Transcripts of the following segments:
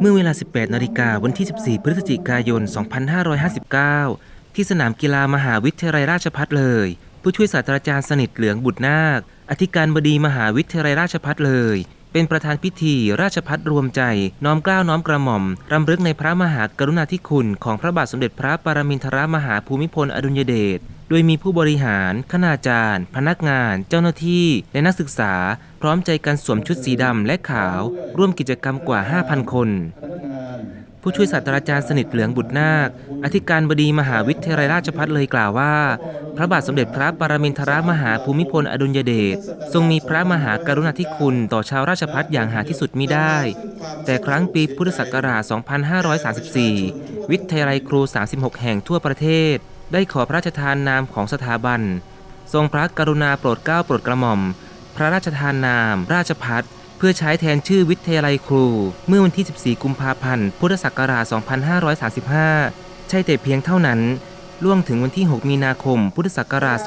เมื่อเวลา 18 นาฬิกาวันที่ 14 พฤศจิกายน 2559 ที่สนามกีฬามหาวิทยาลัยราชภัฏเลย ผู้ช่วยศาสตราจารย์สนิทเหลืองบุตรนาค อธิการบดีมหาวิทยาลัยราชภัฏเลย เป็นประธานพิธีราชพัฒรวมใจ น้อมเกล้าน้อมกระหม่อม รำลึกในพระมหากรุณาธิคุณของพระบาทสมเด็จพระปรมินทรมหาภูมิพลอดุลยเดช โดยมีผู้บริหาร คณาจารย์ พนักงาน เจ้าหน้าที่ และนักศึกษา พร้อมใจกันสวมชุดสีดำและขาว ร่วมกิจกรรมกว่า 5,000 คน ผู้ช่วยศาสตราจารย์สนิทเหลืองบุตรนาค อธิการบดีมหาวิทยาลัยราชภัฏเลยกล่าวว่า พระบาทสมเด็จพระปรมินทรมหาภูมิพลอดุลยเดชทรงมีพระมหากรุณาธิคุณต่อชาวราชภัฏอย่างหาที่สุดมิได้ แต่ครั้งปีพุทธศักราช 2534 วิทยาลัยครู 36 แห่งทั่วประเทศ ได้ขอพระราชทานนามของสถาบัน ทรงพระกรุณาโปรดเกล้าโปรดกระหม่อม พระราชทานนาม ราชพัฒเพื่อใช้แทนชื่อวิทยาลัยครู เมื่อวันที่ 14 กุมภาพันธ์ พุทธศักราช 2535 ใช่แต่เพียงเท่านั้น ล่วงถึงวันที่ 6 มีนาคม พุทธศักราช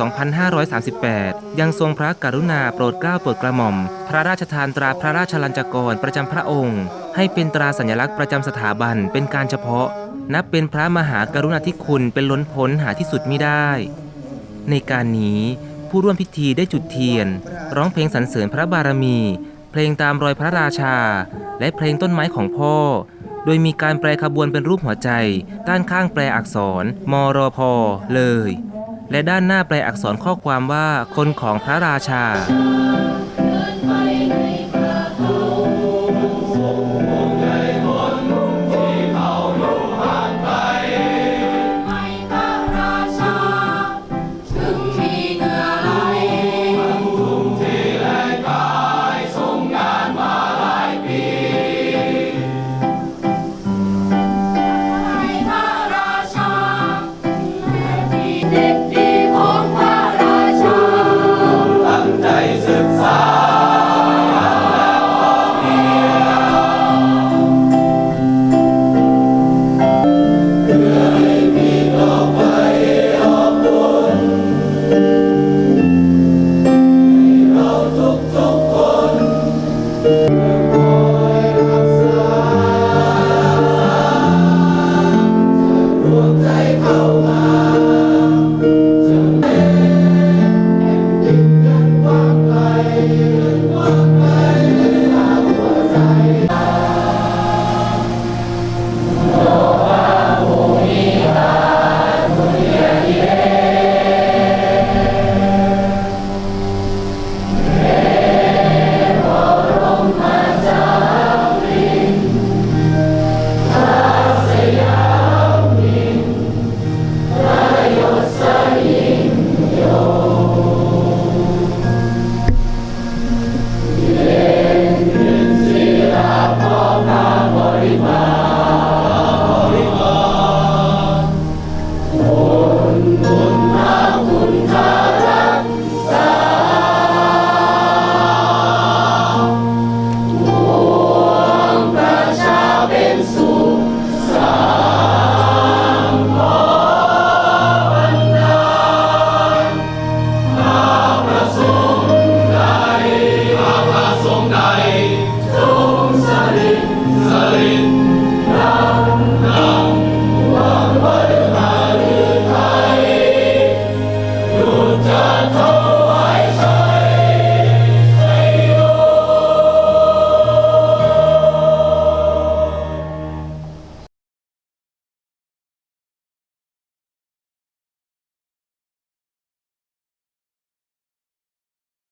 2538 ยังทรงพระกรุณาโปรดเกล้าโปรดกระหม่อม พระราชทานตราพระราชลัญจกรประจำพระองค์ ให้เป็นตราสัญลักษณ์ประจำสถาบันเป็นการเฉพาะ นับเป็นพระมหากรุณาธิคุณเป็นล้นพ้นหาที่สุดมิได้ ในการนี้ผู้ร่วมพิธีได้จุดเทียน ร้องเพลงสรรเสริญพระบารมี เพลงตามรอยพระราชา และเพลงต้นไม้ของพ่อ โดยมีการแปลขบวนเป็นรูปหัวใจ ด้านข้างแปลอักษร มรพ เลย และด้านหน้าแปลอักษรข้อความว่าคนของพระราชา จ